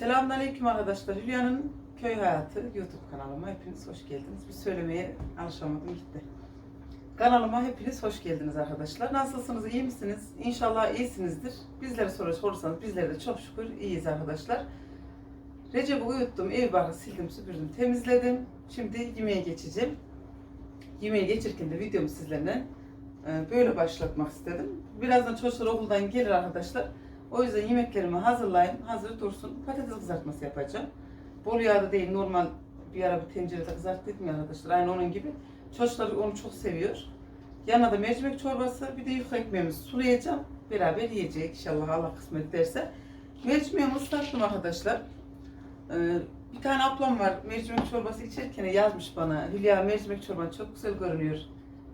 Selamünaleyküm arkadaşlar. Hülya'nın Köy Hayatı YouTube kanalıma hepiniz hoş geldiniz. Bir söylemeye alışamadım gitti. Kanalıma hepiniz hoş geldiniz arkadaşlar. Nasılsınız? iyi misiniz? İnşallah iyisinizdir. Bizlere soru sorursanız bizlere de çok şükür iyiyiz arkadaşlar. Recep'i uyuttum, ev barı sildim, süpürdüm, temizledim. Şimdi yemeğe geçeceğim. Yemeğe geçirken de videomu sizlerle e, böyle başlatmak istedim. Birazdan çocuklar okuldan gelir arkadaşlar. O yüzden yemeklerimi hazırlayayım. Hazır dursun. Patates kızartması yapacağım. Bol yağda değil normal bir ara bir tencerede kızarttıydım ya arkadaşlar. Aynı onun gibi. Çocuklar onu çok seviyor. Yanına da mercimek çorbası bir de yufka ekmeğimizi sulayacağım. Beraber yiyecek inşallah Allah kısmet derse. Mercimeğimi ıslattım arkadaşlar. Ee, bir tane ablam var mercimek çorbası içerken yazmış bana. Hülya mercimek çorban çok güzel görünüyor.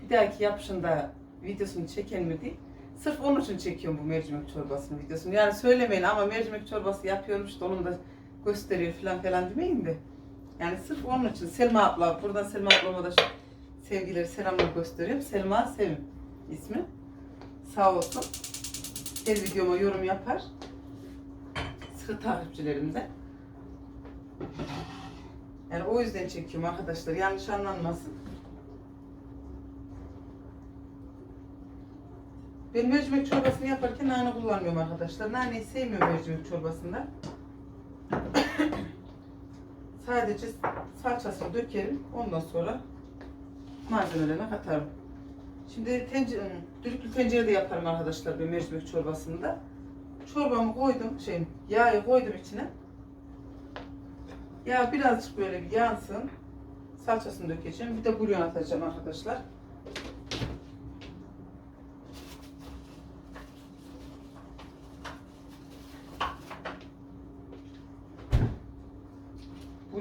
Bir dahaki yapışında videosunu çeken mi diye. Sırf onun için çekiyorum bu mercimek çorbasının videosunu. Yani söylemeyin ama mercimek çorbası yapıyormuş da onun da gösteriyor falan falan demeyin de. Yani sırf onun için Selma abla, buradan Selma ablama da sevgileri, selamlar gösteriyorum. Selma Sevim ismi. Sağ olsun. Her videoma yorum yapar. Sıkı takipçilerimden. Yani o yüzden çekiyorum arkadaşlar. Yanlış anlanmasın. Ben mercimek çorbasını yaparken nane kullanmıyorum arkadaşlar. Naneyi sevmiyorum mercimek çorbasında. Sadece salçasını dökerim. Ondan sonra malzemelerine katarım. Şimdi tencere, düdüklü tencerede yaparım arkadaşlar ben mercimek çorbasında. Çorbamı koydum, şey, yağı koydum içine. Yağ birazcık böyle bir yansın. Salçasını dökeceğim. Bir de bulyon atacağım arkadaşlar.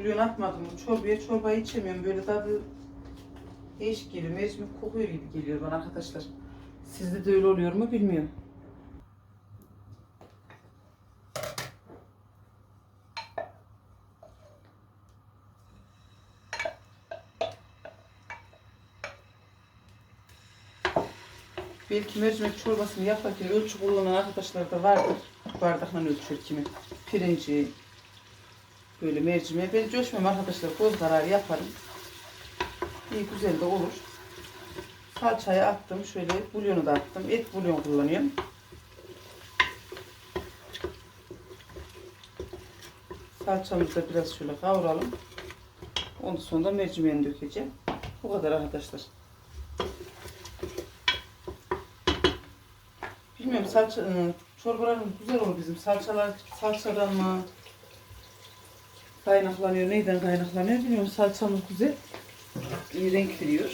Bulyon atmadım çorbaya. Çorbayı içemiyorum. Böyle tadı değişik geliyor. Mercimek kokuyor gibi geliyor bana arkadaşlar. Sizde de öyle oluyor mu bilmiyorum. Belki mercimek çorbasını yaparken ölçü kullanan arkadaşlar da vardır. Bardakla ölçüyor kimi. Pirinci, böyle mercimeği. Ben coşmam arkadaşlar. Göz kararı yaparım. İyi güzel de olur. Salçayı attım. Şöyle bulyonu da attım. Et bulyon kullanıyorum. Salçamızı da biraz şöyle kavuralım. Ondan sonra da mercimeğini dökeceğim. Bu kadar arkadaşlar. Bilmiyorum salça, ıı, çorbalarım güzel olur bizim. Salçalar salçadan mı kaynaklanıyor, neyden kaynaklanıyor bilmiyorum. Salçamız güzel. İyi renk veriyor.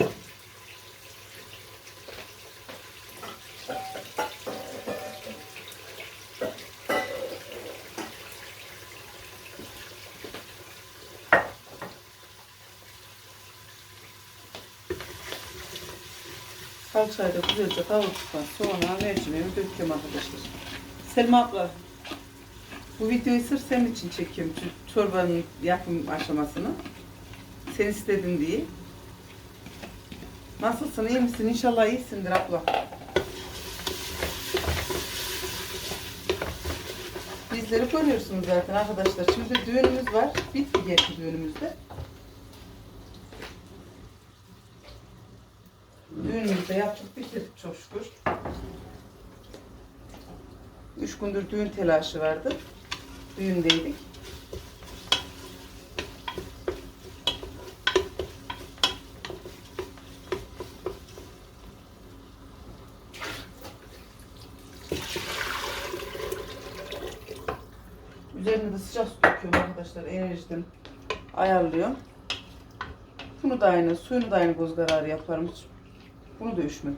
Salçayı da güzelce kavurduktan sonra mercimeğimi döküyorum arkadaşlar. Selma abla, bu videoyu sırf senin için çekiyorum. Şu çorbanın yapım aşamasını. Sen istedin diye. Nasılsın, iyi misin? İnşallah iyisindir abla. Bizleri görüyorsunuz zaten arkadaşlar. Şimdi düğünümüz var. Bitti gerçi düğünümüzde. Düğünümüzü de yaptık, bitirdik çok şükür. Üç gündür düğün telaşı vardı. Düğündeydik. Üzerine de sıcak su döküyorum arkadaşlar. Enerjiden ayarlıyorum. Bunu da aynı, suyunu da aynı göz kararı yaparım. Bunu da üşmem.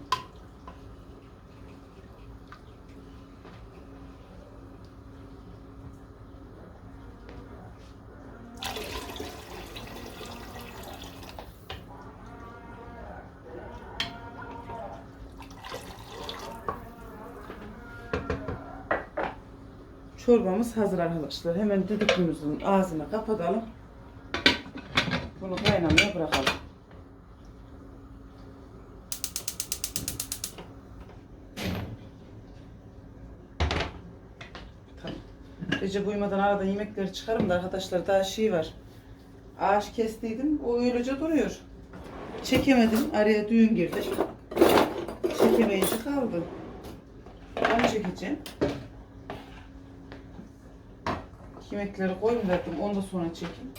Çorbamız hazır arkadaşlar. Hemen düdüklümüzün ağzını kapatalım. Bunu kaynamaya bırakalım. Tamam. Recep uyumadan arada yemekleri çıkarım da arkadaşlar daha şey var. Ağaç kestiydim. O öylece duruyor. Çekemedim. Araya düğün girdi. Çekemeyince kaldı. Onu çekeceğim. Yemekleri koyayım dedim. Onu da sonra çekeyim.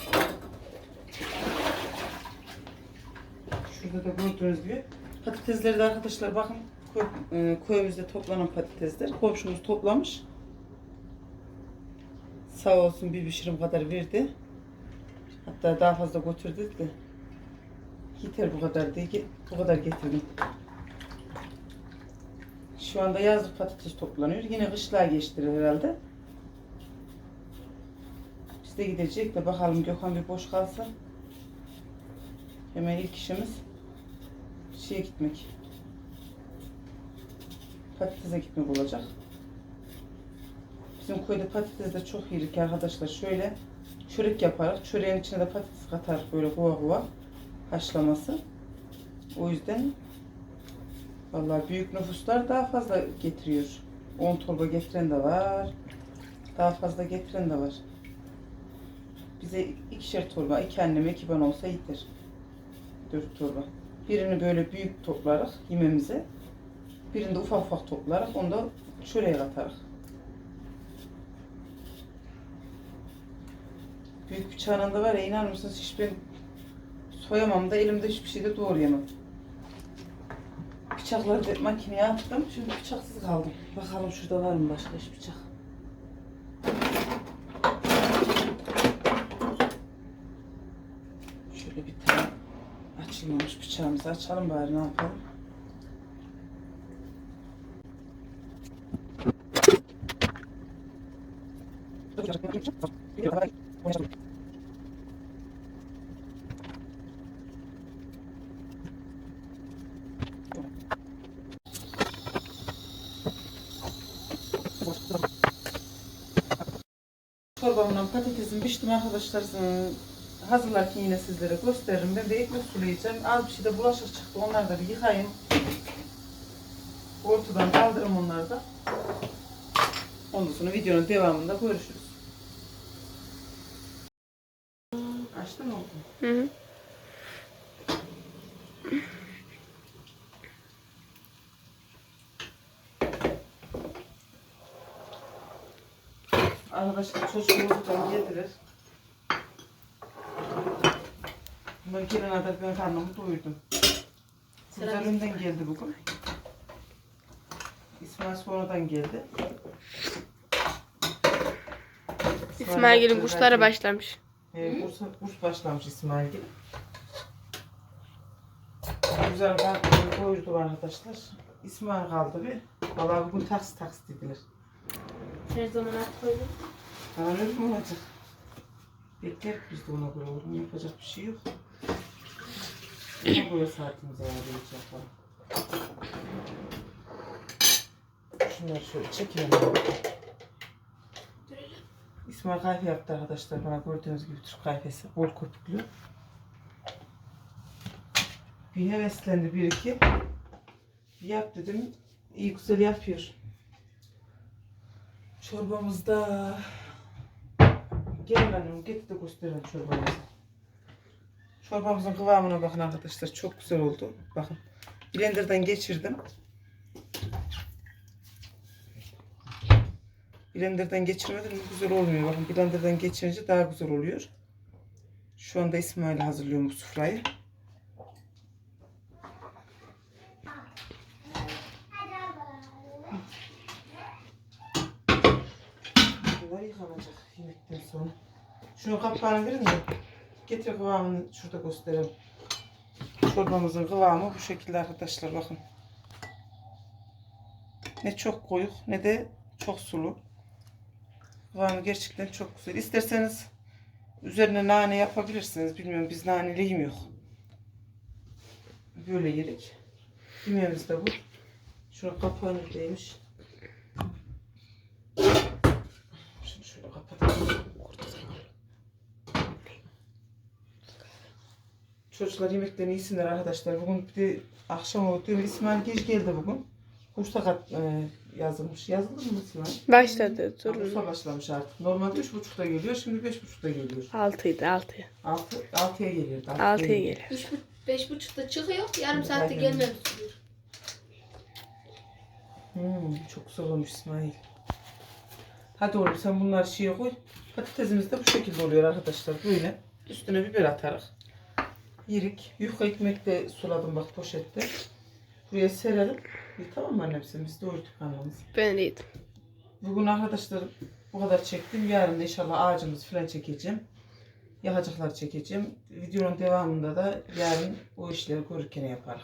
Şurada da gördüğünüz gibi patatesleri de arkadaşlar bakın koy, e, köyümüzde toplanan patatesler. Komşumuz toplamış. Sağ olsun bir pişirim kadar verdi. Hatta daha fazla götürdük de. Yeter bu kadar diye bu kadar getirdim. Şu anda yazlık patates toplanıyor. Yine kışlığa geçti herhalde. De gidecek de bakalım Gökhan bir boş kalsa. Hemen ilk işimiz şeye gitmek. Patatese gitmek olacak. Bizim köyde patates de çok yedik arkadaşlar. Şöyle çörek yaparak çöreğin içine de patates katar böyle kova kova haşlaması. O yüzden vallahi büyük nüfuslar daha fazla getiriyor. 10 torba getiren de var. Daha fazla getiren de var. Bize ikişer torba, iki anneme iki bana olsa yeter. Dört torba. Birini böyle büyük toplarak yememize. Birini de ufak ufak toplarak onu da çöreğe katarak. Büyük bıçağın da var ya inanır mısınız hiç ben soyamam da elimde hiçbir şey de doğrayamam. Bıçakları makineye attım. Şimdi bıçaksız kaldım. Bakalım şurada var mı başka hiç bıçak. Şöyle bir tane bıçağımızı açalım bari ne yapalım. Çorbamla patatesim piştim arkadaşlar. Hazırlarken yine sizlere gösteririm. Ben de ekmek sulayacağım. Az bir şey de bulaşık çıktı. Onları da bir yıkayayım. Ortadan kaldırırım onları da. Ondan sonra videonun devamında görüşürüz. Açtın mı? Hı hı. Arkadaşlar çocuğumuzdan geldiler. Bunlar gelene kadar ben karnımı doyurdum. Önden geldi bugün. İsmail sonradan geldi. İsmail'in kuşlara başlamış. Ee, kurs, kurs başlamış İsmail'in. Güzel karnını doyurdu arkadaşlar. İsmail kaldı bir. Vallahi bugün taks taks dediler. Her zaman at koydum. Bana öyle mi olacak? Bekler biz de ona göre oğlum. Yapacak bir şey yok. Ona göre saatimizi ayarlayacak falan. Şunları şöyle çekelim. İsmail kahve yaptı arkadaşlar bana gördüğünüz gibi Türk kahvesi bol köpüklü. Bir heveslendi bir iki. Yap dedim. İyi güzel yapıyor. Çorbamızda Gelin annem getir de gösterelim çorbamızı. Çorbamızın kıvamına bakın arkadaşlar. Çok güzel oldu. Bakın. Blender'dan geçirdim. Blender'dan geçirmedim güzel olmuyor. Bakın blender'dan geçirince daha güzel oluyor. Şu anda İsmail hazırlıyorum bu sufrayı. Bunlar yıkanacak yemekten sonra. Şunun kapağını verin de getir kıvamını şurada göstereyim. Çorbamızın kıvamı bu şekilde arkadaşlar bakın. Ne çok koyuk ne de çok sulu. Kıvamı gerçekten çok güzel. İsterseniz üzerine nane yapabilirsiniz. Bilmiyorum biz naneliyim yok. Böyle yedik. Yemeğimiz de bu. Şunun kapağı neredeymiş? Şunu şöyle kapatalım. Çocuklar yemeklerini yesinler arkadaşlar. Bugün bir de akşam oldu. İsmail geç geldi bugün. Kursa kat, e, yazılmış. Yazıldı mı Sıla? Başladı. Kursa Durun. başlamış artık. Normalde üç buçukta geliyor. Şimdi beş buçukta geliyor. 6'ydı 6. Altı, altıya geliyordu. altıya 6'ya geliyor. geliyor. Üç, beş buçukta çıkıyor. Yarım saatte sürüyor. Hmm, çok güzel olmuş İsmail. Hadi oğlum sen bunları şeye koy. Patatesimiz de bu şekilde oluyor arkadaşlar. Böyle üstüne biber atarak. Yirik. Yufka ekmek de suladım bak poşette. Buraya serelim. İyi, tamam mı annem sen? Biz doyurduk anamızı. Ben de yedim. Bugün arkadaşlar bu kadar çektim. Yarın da inşallah ağacımız falan çekeceğim. Yakacaklar çekeceğim. Videonun devamında da yarın o işleri görürken yaparız.